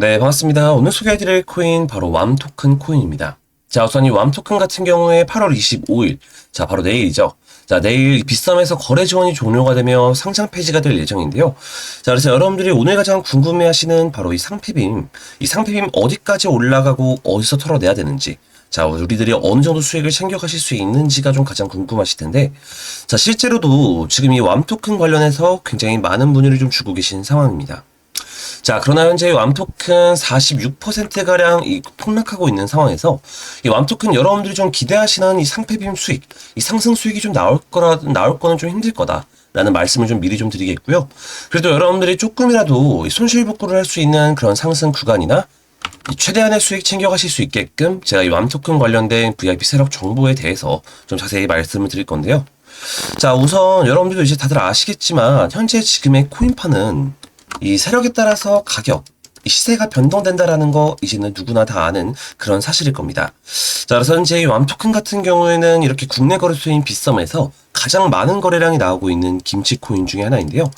네, 반갑습니다. 오늘 소개해드릴 코인 바로 왬 토큰 코인입니다. 자, 우선 이 왬 토큰 같은 경우에 8월 25일, 자, 바로 내일이죠. 자, 내일 빗썸에서 거래 지원이 종료가 되며 상장 폐지가 될 예정인데요. 자, 그래서 여러분들이 오늘 가장 궁금해 하시는 바로 이 상패빔, 이 상패빔 어디까지 올라가고 어디서 털어내야 되는지, 자, 우리들이 어느 정도 수익을 챙겨가실 수 있는지가 좀 가장 궁금하실 텐데, 자, 실제로도 지금 이 왬 토큰 관련해서 굉장히 많은 문의를 좀 주고 계신 상황입니다. 자, 그러나 현재 왬토큰 46%가량 이 폭락하고 있는 상황에서 이 왬토큰 여러분들이 좀 기대하시는 이 상패빔 수익, 이 상승 수익이 좀 나올 거라, 나올 거는 좀 힘들 거다. 라는 말씀을 좀 미리 좀 드리겠고요. 그래도 여러분들이 조금이라도 이 손실 복구를 할 수 있는 그런 상승 구간이나 이 최대한의 수익 챙겨가실 수 있게끔 제가 이 왬토큰 관련된 VIP 세력 정보에 대해서 좀 자세히 말씀을 드릴 건데요. 자, 우선 여러분들도 이제 다들 아시겠지만 현재 지금의 코인파는 이 세력에 따라서 가격, 이 시세가 변동된다라는 거 이제는 누구나 다 아는 그런 사실일 겁니다. 자, 그래서 현재 이 왬토큰 같은 경우에는 이렇게 국내 거래소인 빗썸에서 가장 많은 거래량이 나오고 있는 김치 코인 중에 하나인데요.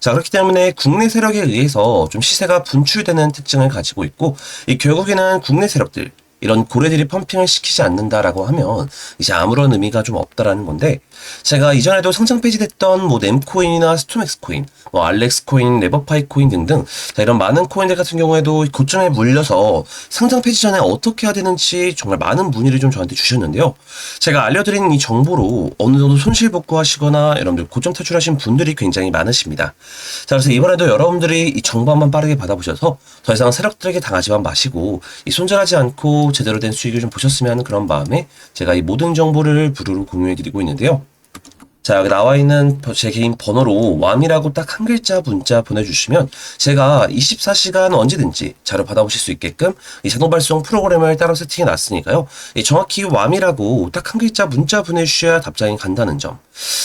자, 그렇기 때문에 국내 세력에 의해서 좀 시세가 분출되는 특징을 가지고 있고, 이 결국에는 국내 세력들, 이런 고래들이 펌핑을 시키지 않는다라고 하면 이제 아무런 의미가 좀 없다라는 건데 제가 이전에도 상장 폐지됐던 뭐 nem코인이나 스톰엑스 코인, 뭐 알렉스 코인, 레버파이 코인 등등 자, 이런 많은 코인들 같은 경우에도 고점에 물려서 상장 폐지 전에 어떻게 해야 되는지 정말 많은 문의를 좀 저한테 주셨는데요. 제가 알려드리는 이 정보로 어느 정도 손실 복구하시거나 여러분들 고점 탈출하신 분들이 굉장히 많으십니다. 자 그래서 이번에도 여러분들이 이 정보 한번 빠르게 받아보셔서 더 이상 세력들에게 당하지만 마시고 이 손절하지 않고 제대로 된 수익을 좀 보셨으면 하는 그런 마음에 제가 이 모든 정보를 부르르 공유해드리고 있는데요. 자, 나와 있는 제 개인 번호로 왬이라고 딱 한 글자 문자 보내주시면 제가 24시간 언제든지 자료 받아보실 수 있게끔 이 자동 발송 프로그램을 따로 세팅해 놨으니까요. 이 정확히 왬이라고 딱 한 글자 문자 보내주셔야 답장이 간다는 점.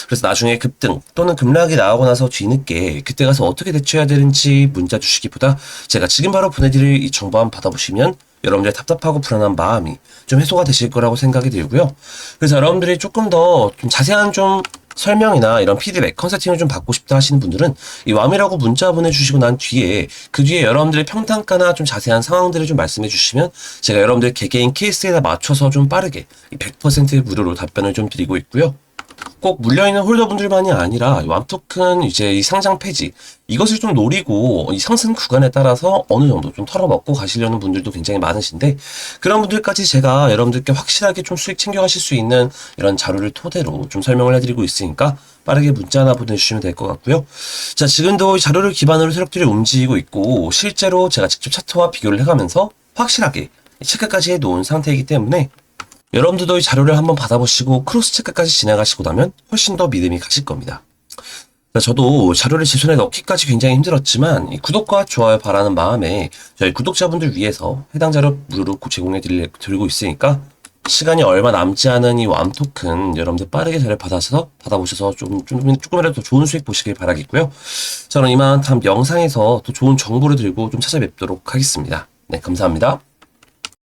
그래서 나중에 급등 또는 급락이 나오고 나서 뒤늦게 그때 가서 어떻게 대처해야 되는지 문자 주시기보다 제가 지금 바로 보내드릴 이 정보 한번 받아보시면 여러분들의 답답하고 불안한 마음이 좀 해소가 되실 거라고 생각이 들고요. 그래서 여러분들이 조금 더 좀 자세한 좀 설명이나 이런 피드백, 컨설팅을 좀 받고 싶다 하시는 분들은 이 왬이라고 문자 보내주시고 난 뒤에 그 뒤에 여러분들의 평단가나 좀 자세한 상황들을 좀 말씀해 주시면 제가 여러분들 개개인 케이스에다 맞춰서 좀 빠르게 100% 무료로 답변을 좀 드리고 있고요. 꼭 물려있는 홀더분들만이 아니라 왬토큰 이제 이 상장 폐지 이것을 좀 노리고 이 상승 구간에 따라서 어느 정도 좀 털어먹고 가시려는 분들도 굉장히 많으신데 그런 분들까지 제가 여러분들께 확실하게 좀 수익 챙겨가실 수 있는 이런 자료를 토대로 좀 설명을 해드리고 있으니까 빠르게 문자 하나 보내주시면 될 것 같고요. 자 지금도 이 자료를 기반으로 세력들이 움직이고 있고 실제로 제가 직접 차트와 비교를 해가면서 확실하게 체크까지 해놓은 상태이기 때문에 여러분들도 이 자료를 한번 받아보시고 크로스 체크까지 진행하시고 나면 훨씬 더 믿음이 가실 겁니다. 저도 자료를 제 손에 넣기까지 굉장히 힘들었지만 이 구독과 좋아요 바라는 마음에 저희 구독자분들 위해서 해당 자료 무료로 제공해 드리고 있으니까 시간이 얼마 남지 않은 이 왬토큰 여러분들 빠르게 자료 받아서 받아보셔서 좀, 좀 조금이라도 더 좋은 수익 보시길 바라겠고요. 저는 이만 다음 영상에서 더 좋은 정보를 들고 좀 찾아뵙도록 하겠습니다. 네, 감사합니다.